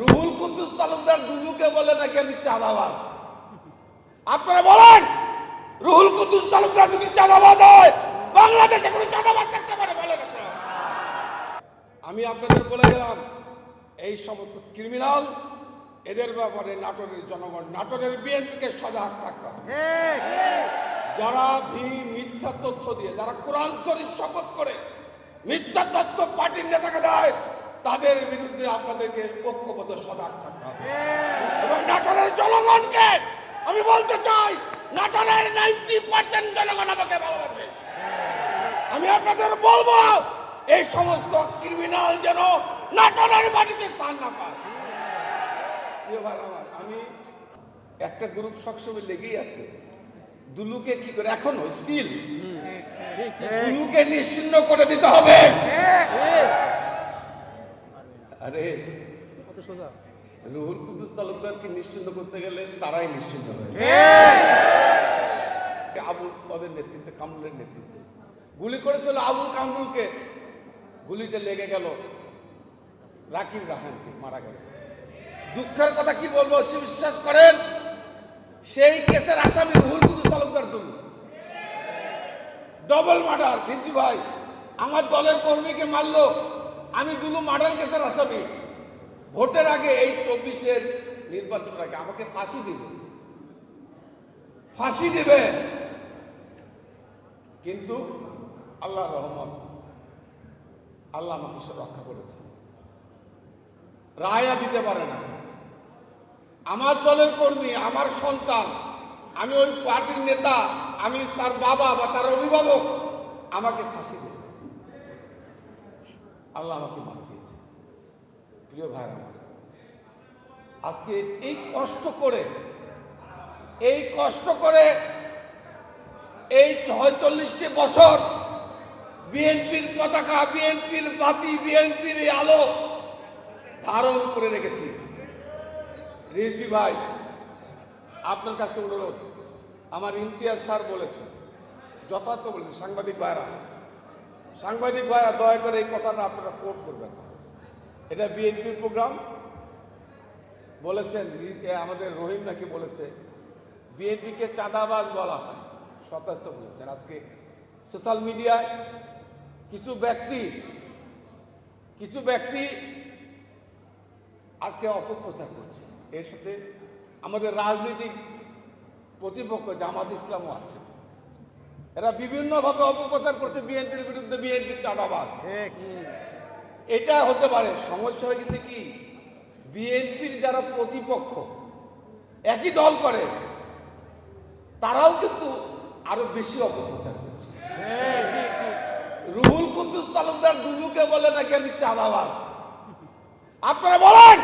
রুহুল কুদ্দুস তালুকদার দুলুকে বলে নাকি আমি চাঁদাবাজ? আপনারা বলেন, রুহুল কুদ্দুস তালুকদার যদি চাঁদাবাজ হয়, বাংলাদেশে কোনো চাঁদাবাজ থাকতে পারে বলেন আমি আপনাদের বলে গেলাম, এই সমস্ত ক্রিমিনাল এদের ব্যাপারে নাটোরের জনগণ, নাটোরের বিএনপিকে সজাগ থাকতে হবে। যারা ভি মিথ্যা তথ্য দিয়ে, যারা কোরআন শরীফ শপথ করে, মিথ্যা তথ্য পার্টির নেতাকে দেয় তাদের বিরুদ্ধে আপনাদেরকে পক্ষপত সজাগ থাকতে হবে। এবং নাটোরের জনগণকে আমি বলতে চাই নাটোরের নাইনটি পার্সেন্ট জনগণ আমাকে ভালোবাসে। আমি আপনাদের বলব এই সমস্ত ক্রিমিনাল যেন নাটোরের মাটিতে স্থান না পায়। আমি একটা গ্রুপ সবসময় লেগেই আছে। দুলুকে কি করে এখনও স্টিল দুলুকে নিশ্চিন্ন করে দিতে হবে। আরে কত সোজা? রুহুল কুদ্দুস তালুকদারকে নিশ্চিন্ত করতে গেলে তারাই নিশ্চিন্ত হয় আবুল ওদের নেতৃত্বে কামরুলের নেতৃত্বে। গুলি করেছিল আবুল কামরুলকে। গুলিটা লেগে গেল রাকিব রাহানকে মারা গেল। দুঃখের কথা কি বলব সে বিশ্বাস করেন সেই কেসের আসামি রুহুল কুদ্দুস তালুকদার তুমি। ডবল মার্ডার রিজভি ভাই। আমার দলের কর্মীকে মারলো। আমি দুলু মার্ডার কেসের আসামি। ভোটের আগে এই চব্বিশের নির্বাচনের আগে আমাকে ফাঁসি দিবে। ফাঁসি দিবে। কিন্তু আল্লাহ রহমত, আল্লাহ আমাকে সে রক্ষা করেছে। রায়া দিতে পারে না। আমার দলের কর্মী, আমার সন্তান, আমি ওই পার্টির নেতা, আমি তার বাবা বা তার অভিভাবক আমাকে ফাঁসি দেবে। আল্লাহ আমাকে বাঁচিয়েছে। প্রিয় ভাই আমার, আজকে এই কষ্ট করে, এই কষ্ট করে এই ছয়চল্লিশটি বছর বিএনপির পতাকা, বিএনপির বাতি, বিএনপির আলো ধারণ করে রেখেছি। রিজবি ভাই, আপনার কাছে অনুরোধ, আমার ইমতিয়াজ স্যার বলেছেন, যথার্থ বলেছে সাংবাদিক ভাইরা। সাংবাদিক ভাইরা দয়া করে এই কথাটা আপনারা কোট করবেন। এটা বিএনপির প্রোগ্রাম বলেছেন আমাদের রহিম নাকি বলেছে বিএনপিকে চাঁদাবাজ বলা হয়। সতর্ক বলেছেন। আজকে সোশ্যাল মিডিয়ায় কিছু ব্যক্তি কিছু ব্যক্তি আজকে অপপ্রচার করছে। এর সাথে আমাদের রাজনৈতিক প্রতিপক্ষ জামাত ইসলামও আছে। এরা বিভিন্নভাবে অপপ্রচার করছে বিএনপির বিরুদ্ধে বিএনপির চাঁদাবাজ। এটা হতে পারে। সমস্যা হয়ে গেছে কি? বিএনপির যারা প্রতিপক্ষ একই দল করে তারাও কিন্তু আরও বেশি অপপ্রচার করছে। রুহুল কুদ্দুস তালুকদার দুলুকে বলে নাকি আমি চাঁদাবাস আপনারা বলেন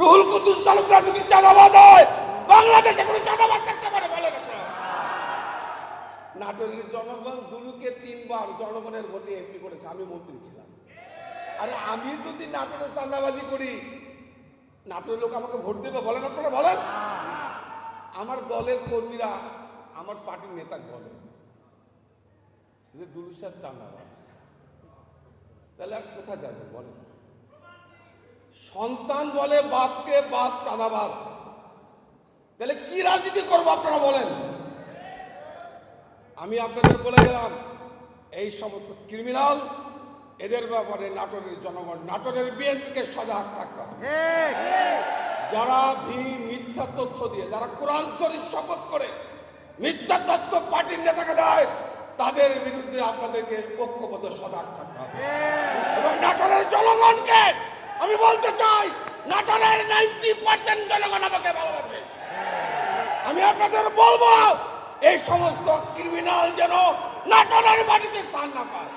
রুহুল কুদ্দুস তালুকদার যদি চাঁদাবাজ হয় বাংলাদেশে কোনো চাঁদাবাজ থাকতে পারে বলেন। আপনারা জনগণ দুলুকে তিনবার জনগণের ভোটে এমপি করেছে, আমি মন্ত্রী ছিলাম। আরে আমি যদি নাটোরে চাঁদাবাজি করি, নাটোরের লোক আমাকে ভোট দেবে বলেন আপনারা, বলেন। আমার দলের কর্মীরা, আমার পার্টির নেতা বলে যে দুলু সাহেব চাঁদাবাজ। তাহলে আর কোথায় যাবে, বলেন। সন্তান বলে বাপকে বাপ চাঁদাবাজ। তাহলে কি রাজনীতি করব আপনারা, বলেন। আমি আপনাদের বলে গেলাম এই সমস্ত ক্রিমিনাল এদের ব্যাপারে নাটোরের জনগণ নাটোরের বিএনপিকে সজাগ থাকতে হবে। যারা ভি মিথ্যা তথ্য দিয়ে যারা কোরআন শরীফ শপথ করে মিথ্যা তথ্য পার্টির নেতাকে দেয় তাদের বিরুদ্ধে আপনাদেরকে পক্ষপত সজাগ থাকতে হবে। এবং নাটোরের জনগণকে আমি বলতে চাই নাটোরের নাইনটি পার্সেন্ট জনগণ আমাকে ভালোবাসে। আমি আপনাদের বলব এই সমস্ত ক্রিমিনাল যেন নাটনের মাটিতে স্থান না পায়।